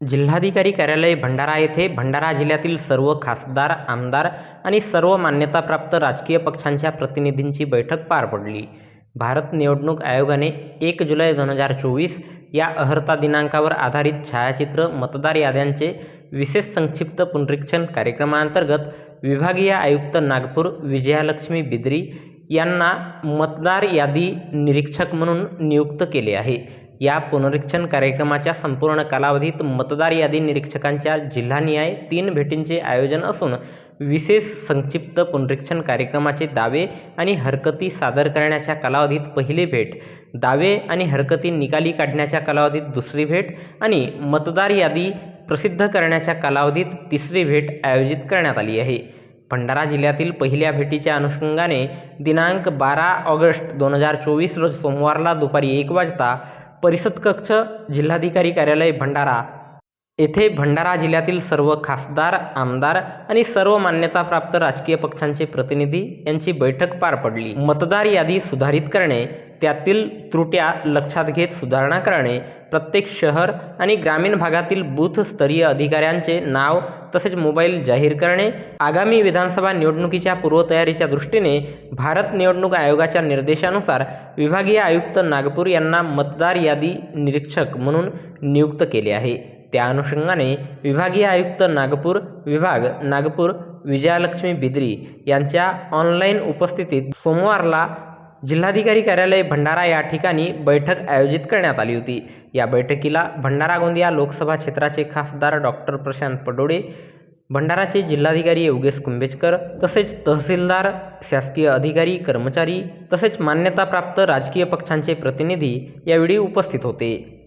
जिल्हाधिकारी कार्यालय भंडारा येथे भंडारा जिल्ह्यातील सर्व खासदार आमदार आणि सर्व मान्यताप्राप्त राजकीय पक्षांच्या प्रतिनिधींची बैठक पार पडली. भारत निवडणूक आयोगाने एक जुलै दोन हजार चोवीस या अहर्ता दिनांकावर आधारित छायाचित्र मतदार याद्यांचे विशेष संक्षिप्त पुनरीक्षण कार्यक्रमाअंतर्गत विभागीय आयुक्त नागपूर विजयालक्ष्मी बिद्री यांना मतदार यादी निरीक्षक म्हणून नियुक्त केले आहे. या पुनरीक्षण कार्यक्रमाच्या संपूर्ण कालावधीत मतदार यादी निरीक्षकांच्या जिल्हानिहाय तीन भेटींचे आयोजन असून विशेष संक्षिप्त पुनरीक्षण कार्यक्रमाचे दावे आणि हरकती सादर करण्याच्या कालावधीत पहिली भेट दावे आणि हरकती निकाली काढण्याच्या कालावधीत दुसरी भेट आणि मतदार यादी प्रसिद्ध करण्याच्या कालावधीत तिसरी भेट आयोजित करण्यात आली आहे. भंडारा जिल्ह्यातील पहिल्या भेटीच्या अनुषंगाने दिनांक बारा ऑगस्ट दोन हजार चोवीस रोज सोमवारला दुपारी एक वाजता परिषद कक्ष जिल्हाधिकारी कार्यालय भंडारा. येथे भंडारा जिल्ह्यातील सर्व खासदार आमदार आणि सर्व मान्यताप्राप्त राजकीय पक्षांचे प्रतिनिधी यांची बैठक पार पडली. मतदार यादी सुधारित करणे त्यातील त्रुट्या लक्षात घेत सुधारणा करणे प्रत्येक शहर आणि ग्रामीण भागातील बूथस्तरीय अधिकाऱ्यांचे नाव तसेच मोबाईल जाहीर करणे आगामी विधानसभा निवडणुकीच्या पूर्वतयारीच्या दृष्टीने भारत निवडणूक आयोगाच्या निर्देशानुसार विभागीय आयुक्त नागपूर यांना मतदार यादी निरीक्षक म्हणून नियुक्त केले आहे. त्या अनुषंगाने विभागीय आयुक्त नागपूर विभाग नागपूर विजयालक्ष्मी बिद्री यांच्या ऑनलाईन उपस्थितीत सोमवारला जिल्हाधिकारी कार्यालय भंडारा या ठिकाणी बैठक आयोजित करण्यात आली होती. या बैठकीला भंडारा गोंदिया लोकसभा क्षेत्राचे खासदार डॉक्टर प्रशांत पडोळे भंडाराचे जिल्हाधिकारी योगेश कुंभेजकर तसेच तहसीलदार शासकीय अधिकारी कर्मचारी तसेच मान्यताप्राप्त राजकीय पक्षांचे प्रतिनिधी यावेळी उपस्थित होते.